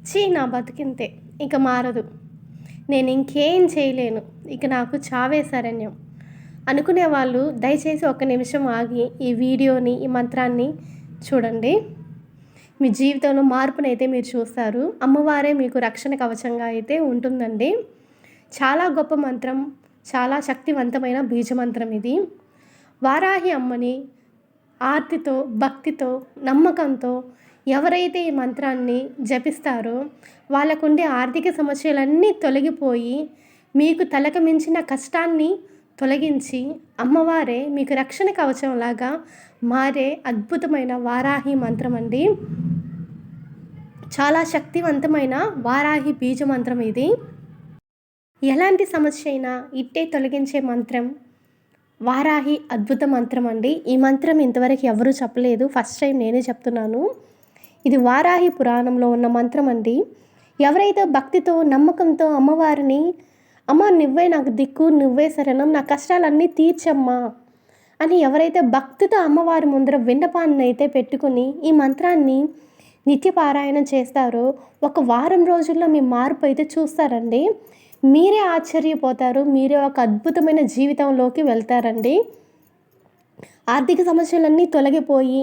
చీ నా బతికింతే. ఇక మారదు. నేను ఇంకేం చేయలేను. ఇక నాకు చావే శరణ్యం. అనుకునే వాళ్ళు దయచేసి ఒక నిమిషం ఆగి ఈ వీడియోని ఈ మంత్రాన్ని చూడండి. మీ జీవితంలో మార్పునైతే మీరు చూస్తారు. అమ్మవారే మీకు రక్షణ కవచంగా అయితే ఉంటుందండి. చాలా గొప్ప మంత్రం చాలా శక్తివంతమైన బీజమంత్రం ఇది. వారాహి అమ్మని ఆర్తితో భక్తితో నమ్మకంతో ఎవరైతే ఈ మంత్రాన్ని జపిస్తారో వాళ్ళకుండే ఆర్థిక సమస్యలన్నీ తొలగిపోయి మీకు తలకు మించిన కష్టాన్ని తొలగించి అమ్మవారే మీకు రక్షణ కవచంలాగా మారే అద్భుతమైన వారాహి మంత్రం అండి చాలా శక్తివంతమైన వారాహి బీజ మంత్రం ఇది. ఎలాంటి సమస్య అయినా ఇట్టే తొలగించే మంత్రం వారాహి అద్భుత మంత్రం అండి ఈ మంత్రం ఇంతవరకు ఎవరూ చెప్పలేదు. ఫస్ట్ టైం నేనే చెప్తున్నాను. ఇది వారాహి పురాణంలో ఉన్న మంత్రం అండి. ఎవరైతే భక్తితో నమ్మకంతో అమ్మవారిని అమ్మ నువ్వే నాకు దిక్కు నువ్వే శరణం నా కష్టాలన్నీ తీర్చమ్మా అని ఎవరైతే భక్తితో అమ్మవారి ముందర విన్నపాన్ని అయితే పెట్టుకుని ఈ మంత్రాన్ని నిత్యపారాయణం చేస్తారో ఒక వారం రోజుల్లో మీ మార్పు అయితే చూస్తారండి. మీరే ఆశ్చర్యపోతారు మీరే ఒక అద్భుతమైన జీవితంలోకి వెళ్తారండి. ఆర్థిక సమస్యలన్నీ తొలగిపోయి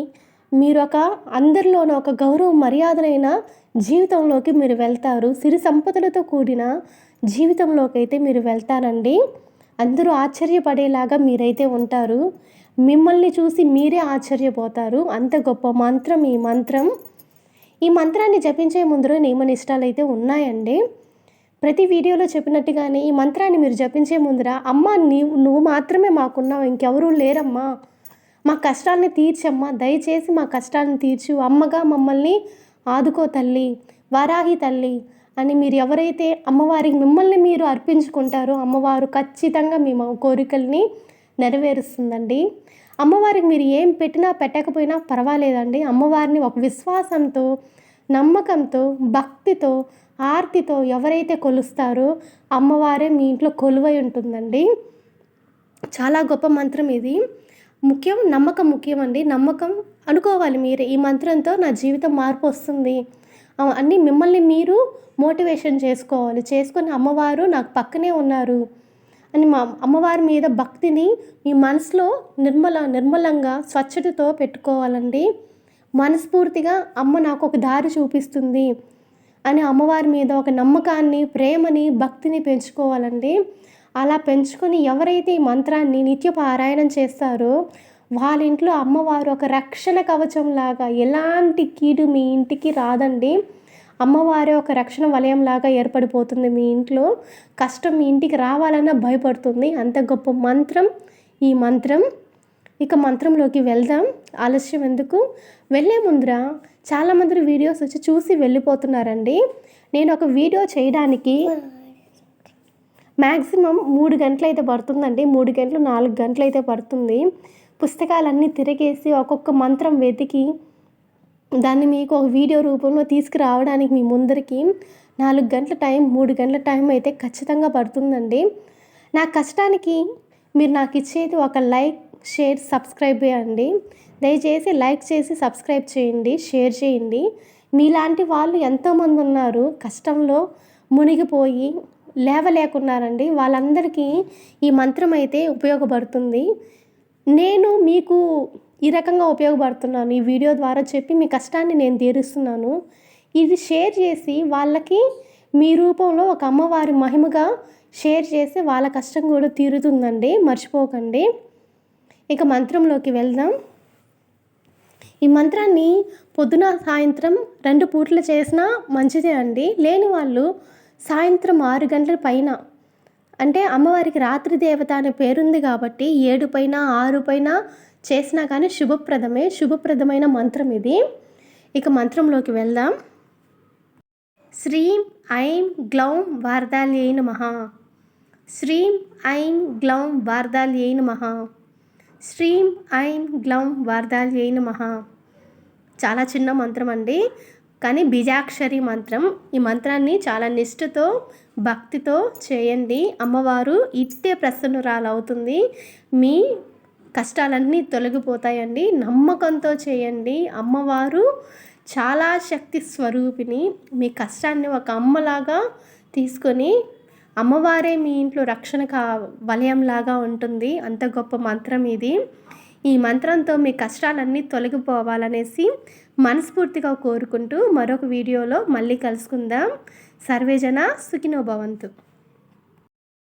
మీరు ఒక అందరిలోనూ ఒక గౌరవ మర్యాదలైన జీవితంలోకి మీరు వెళ్తారు. సిరి సంపదలతో కూడిన జీవితంలోకి అయితే మీరు వెళ్తారండి. అందరూ ఆశ్చర్యపడేలాగా మీరైతే ఉంటారు. మిమ్మల్ని చూసి మీరే ఆశ్చర్యపోతారు. అంత గొప్ప మంత్రం ఈ మంత్రం. ఈ మంత్రాన్ని జపించే ముందర నియమ నిష్టాలు అయితే ఉన్నాయండి. ప్రతి వీడియోలో చెప్పినట్టుగానే ఈ మంత్రాన్ని మీరు జపించే ముందర అమ్మ నీవు నువ్వు మాత్రమే మాకున్నావు ఇంకెవరూ లేరమ్మా. మా కష్టాలని తీర్చమ్మా దయచేసి మా కష్టాలను తీర్చు. అమ్మగా మమ్మల్ని ఆదుకో తల్లి వారాహి తల్లి అని మీరు ఎవరైతే అమ్మవారికి మిమ్మల్ని మీరు అర్పించుకుంటారో అమ్మవారు ఖచ్చితంగా మీ కోరికల్ని నెరవేరుస్తుందండి. అమ్మవారికి మీరు ఏం పెట్టినా పెట్టకపోయినా పర్వాలేదండి. అమ్మవారిని ఒక విశ్వాసంతో నమ్మకంతో భక్తితో ఆర్తితో ఎవరైతే కొలుస్తారో అమ్మవారే మీ ఇంట్లో కొలువై ఉంటుందండి. చాలా గొప్ప మంత్రం ఇది. ముఖ్యం నమ్మకం ముఖ్యం అండి నమ్మకం అనుకోవాలి మీరు. ఈ మంత్రంతో నా జీవితం మార్పు వస్తుంది. అన్నీ మిమ్మల్ని మీరు మోటివేషన్ చేసుకోవాలి. చేసుకొని అమ్మవారు నాకు పక్కనే ఉన్నారు అని మా అమ్మవారి మీద భక్తిని మీ మనసులో నిర్మల నిర్మలంగా స్వచ్ఛతతో పెట్టుకోవాలండి. మనస్ఫూర్తిగా అమ్మ నాకు ఒక దారి చూపిస్తుంది అని అమ్మవారి మీద ఒక నమ్మకాన్ని ప్రేమని భక్తిని పెంచుకోవాలండి. అలా పెంచుకొని ఎవరైతే ఈ మంత్రాన్ని నిత్య పారాయణం చేస్తారో వాళ్ళ ఇంట్లో అమ్మవారు ఒక రక్షణ కవచంలాగా ఎలాంటి కీడు మీ ఇంటికి రాదండి. అమ్మవారే ఒక రక్షణ వలయంలాగా ఏర్పడిపోతుంది మీ ఇంట్లో. కష్టం మీ ఇంటికి రావాలన్నా భయపడుతుంది. అంత గొప్ప మంత్రం ఈ మంత్రం. ఇక మంత్రంలోకి వెళ్దాం. ఆలస్యం ఎందుకు? వెళ్ళే ముందర చాలామంది వీడియోస్ వచ్చి చూసి వెళ్ళిపోతున్నారండి. నేను ఒక వీడియో చేయడానికి మ్యాక్సిమం మూడు గంటలు అయితే పడుతుందండి. మూడు గంటలు నాలుగు గంటలు అయితే పడుతుంది. పుస్తకాలన్నీ తిరిగేసి ఒక్కొక్క మంత్రం వెతికి దాన్ని మీకు ఒక వీడియో రూపంలో తీసుకురావడానికి మీ ముందరికి నాలుగు గంటల టైం మూడు గంటల టైం అయితే ఖచ్చితంగా పడుతుందండి. నా కష్టానికి మీరు నాకు ఇచ్చేది ఒక లైక్ షేర్ సబ్స్క్రైబ్ చేయండి. దయచేసి లైక్ చేసి సబ్స్క్రైబ్ చేయండి షేర్ చేయండి. మీలాంటి వాళ్ళు ఎంతోమంది ఉన్నారు. కష్టంలో మునిగిపోయి లేవలేకున్నారండి. వాళ్ళందరికీ ఈ మంత్రం అయితే ఉపయోగపడుతుంది. నేను మీకు ఈ రకంగా ఉపయోగపడుతున్నాను. ఈ వీడియో ద్వారా చెప్పి మీ కష్టాన్ని నేను తీరుస్తున్నాను. ఇది షేర్ చేసి వాళ్ళకి మీ రూపంలో ఒక అమ్మవారి మహిమగా షేర్ చేసి వాళ్ళ కష్టం కూడా తీరుతుందండి. మర్చిపోకండి. ఇక మంత్రంలోకి వెళ్దాం. ఈ మంత్రాన్ని పొద్దున సాయంత్రం రెండు పూటలు చేసినా మంచిదే అండి. లేని వాళ్ళు సాయంత్రం ఆరు గంటల పైన. అంటే అమ్మవారికి రాత్రి దేవత అనే పేరుంది కాబట్టి ఏడు పైన ఆరు పైన చేసినా కానీ శుభప్రదమే శుభప్రదమైన మంత్రం ఇది. ఇక మంత్రంలోకి వెళ్దాం. శ్రీం ఐం గ్లౌం వార్దాల్యై నమః. శ్రీం ఐం గ్లౌం వార్దాల్యై నమః. శ్రీం ఐం గ్లౌం వార్దాల్యై నమః. చాలా చిన్న మంత్రం అండి. కానీ బీజాక్షరి మంత్రం ఈ మంత్రాన్ని చాలా నిష్ఠతో భక్తితో చేయండి. అమ్మవారు ఇట్టే ప్రసన్నురాలవుతుంది. మీ కష్టాలన్నీ తొలగిపోతాయండి. నమ్మకంతో చేయండి. అమ్మవారు చాలా శక్తి స్వరూపిణి. మీ కష్టాన్ని ఒక అమ్మలాగా తీసుకొని అమ్మవారే మీ ఇంట్లో రక్షణ కా వలయంలాగా ఉంటుంది. అంత గొప్ప మంత్రం ఇది. ఈ మంత్రంతో మీ కష్టాలన్నీ తొలగిపోవాలనేసి మనస్ఫూర్తిగా కోరుకుంటూ మరొక వీడియోలో మళ్ళీ కలుసుకుందాం. సర్వేజన సుఖినోభవంతు